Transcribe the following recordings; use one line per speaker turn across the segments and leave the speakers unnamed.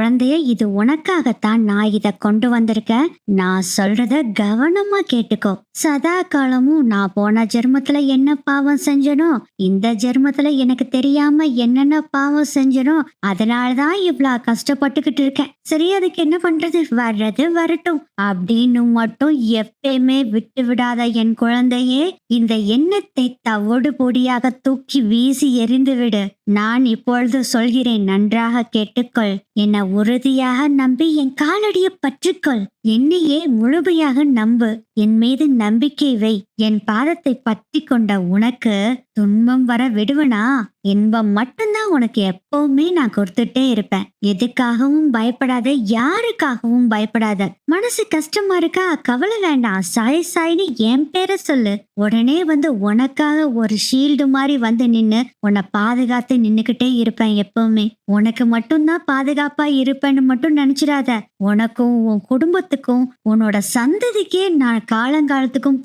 குழந்தைய இது உனக்காகத்தான் நான் இத கொண்டு வந்திருக்கேன். நான் சொல்றத கவனமா கேட்டுக்கோ. சதா காலமும் நான் போன ஜென்மத்துல என்ன பாவம் செஞ்சனோ இந்த ஜென்மத்துல எனக்கு தெரியாம என்னென்ன பாவம் செஞ்சனோ அதனாலதான் இவ்வளவு கஷ்டப்பட்டுக்கிட்டு இருக்கேன். சரி அதுக்கு என்ன பண்றது? வர்றது வரட்டும். அப்படின்னு மட்டும் எப்பயுமே விட்டு விடாத என் குழந்தையே இந்த எண்ணத்தை தவிடு பொடியாக தூக்கி வீசி எறிந்து விடு. நான் இப்பொழுது சொல்கிறேன் நன்றாக கேட்டுக்கொள். என்னை உறுதியாக நம்பி என் காலடியை பற்றிக்கொள். என்னையே முழுமையாக நம்பு. என் மீது நம்பிக்கை வை. என் பாதத்தை பற்றி கொண்ட உனக்கு துன்பம் வர விடுவனா? இன்பம் மட்டும்தான் உனக்கு எப்பவுமே நான் கொடுத்துட்டே இருப்பேன். எதுக்காகவும் பயப்படாத யாருக்காகவும் பயப்படாத. மனசு கஷ்டமா இருக்கா? கவலை வேண்டாம். சாய் சாய்னு என் பேரை சொல்லு. உடனே வந்து உனக்காக ஒரு ஷீல்டு மாதிரி வந்து நின்னு உன்னை பாதுகாத்து நின்னுக்கிட்டே இருப்பேன் எப்பவுமே. உனக்கு மட்டும்தான் பாதுகாப்பா இருப்பேன்னு மட்டும் நினைச்சிடாத. உனக்கும் உன் குடும்பத்துக்கும் உன்னோட சந்ததிக்கே நான் காலங்காலத்துக்கும்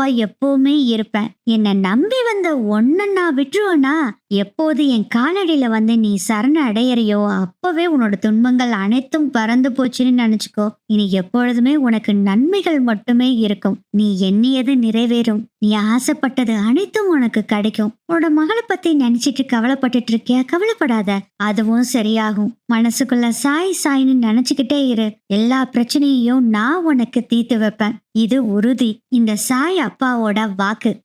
பாதுகாப்பா எப்பவுமே இருப்பேன். என்னை நம்பி வந்த ஒன்ன நான் எப்போது என் காலடியில வந்து நீ சரண அடையறியோ அப்பவே உன்னோட துன்பங்கள் அனைத்தும் பறந்து போச்சுன்னு நினைச்சுக்கோ. இனி எப்பொழுதுமே உனக்கு நன்மைகள் மட்டுமே இருக்கும். நீ எண்ணியது நிறைவேறும். நீ ஆசைப்பட்டது அனைத்தும் உனக்கு கிடைக்கும். உன்னோட மகளை பத்தி நினைச்சிட்டு கவலைப்பட்டுட்டு இருக்கிய கவலைப்படாத. அதுவும் சரியாகும். மனசுக்குள்ள சாய் சாய்னு நினைச்சுக்கிட்டே இரு. எல்லா பிரச்சனையையும் நான் உனக்கு தீர்த்து வைப்பேன். இது உறுதி. இந்த சாய் அப்பாவோட வாக்கு.